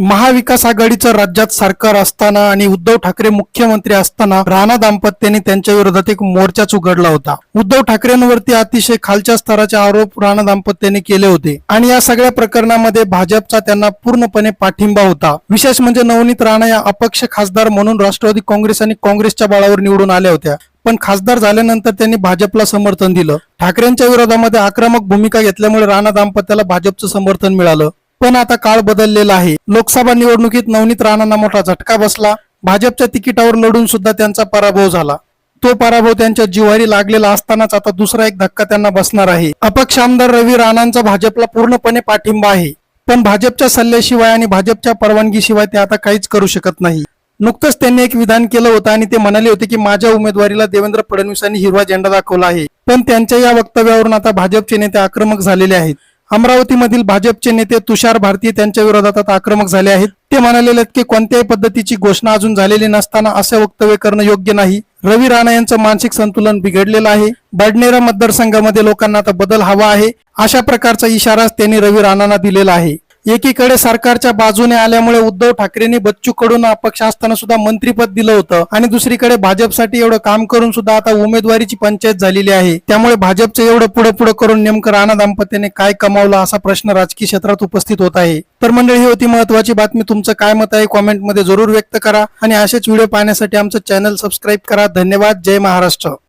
महाविकास आघाडीचं राज्यात सरकार असताना आणि उद्धव ठाकरे मुख्यमंत्री असताना राणा दाम्पत्याने त्यांच्या विरोधात एक मोर्चाच उघडला होता. उद्धव ठाकरेंवरती अतिशय खालच्या स्तराचे आरोप राणा दाम्पत्याने केले होते. आणि या सगळ्या प्रकरणामध्ये भाजपचा त्यांना पूर्णपणे पाठिंबा होता. विशेष म्हणजे नवनीत राणा या अपक्ष खासदार म्हणून राष्ट्रवादी काँग्रेस आणि काँग्रेसच्या बळावर निवडून आल्या होत्या. पण खासदार झाल्यानंतर त्यांनी भाजपला समर्थन दिलं. ठाकरेंच्या विरोधामध्ये आक्रमक भूमिका घेतल्यामुळे राणा दाम्पत्याला भाजपचं समर्थन मिळालं. पण आता काळ बदललेला आहे. लोकसभा निवडणुकीत नवनीत राणांना मोठा झटका बसला. भाजपच्या तिकिटावर लढून सुद्धा त्यांचा पराभव झाला. तो पराभव त्यांच्या जिवारी लागलेला असतानाच आता दुसरा एक धक्का त्यांना बसणार आहे. अपक्ष आमदार रवी राणांचा भाजपला पूर्णपणे पाठिंबा आहे. पण भाजपच्या सल्ल्याशिवाय आणि भाजपच्या परवानगीशिवाय ते आता काहीच करू शकत नाही. नुकतंच त्यांनी एक विधान केलं होतं आणि ते म्हणाले होते की माझ्या उमेदवारीला देवेंद्र फडणवीसांनी हिरवा झेंडा दाखवला आहे. पण त्यांच्या या वक्तव्यावरून आता भाजपचे नेते आक्रमक झालेले आहेत. अमरावतीमधील भाजपचे नेते तुषार भारती त्यांच्या विरोधात आता आक्रमक झाले आहेत. ते म्हणाले की कोणत्याही पद्धतीची घोषणा अजून झालेली नसताना असे वक्तव्य करणं योग्य नाही. रवी राणा यांचं मानसिक संतुलन बिघडलेलं आहे. बडनेरा मतदारसंघामध्ये लोकांना आता बदल हवा आहे. अशा प्रकारचा इशाराच त्यांनी रवी राणांना दिलेला आहे. एकीकडे सरकारच्या बाजूने आल्यामुळे उद्धव ठाकरेंनी बच्चू कडून अपक्ष असताना सुद्धा मंत्रीपद दिलं होतं आणि दुसरीकडे भाजपसाठी एवढं काम करून सुद्धा आता उमेदवारीची पंचायत झालेली आहे. त्यामुळे भाजपचं एवढं पुढे पुढे करून नेमकं राणा दाम्पत्याने काय कमावलं असा प्रश्न राजकीय क्षेत्रात उपस्थित होत आहे. तर मंडळी ही होती महत्वाची बातमी. तुमचं काय मत आहे कॉमेंटमध्ये जरूर व्यक्त करा आणि असेच व्हिडिओ पाहण्यासाठी आमचं चॅनल सबस्क्राईब करा. धन्यवाद. जय महाराष्ट्र.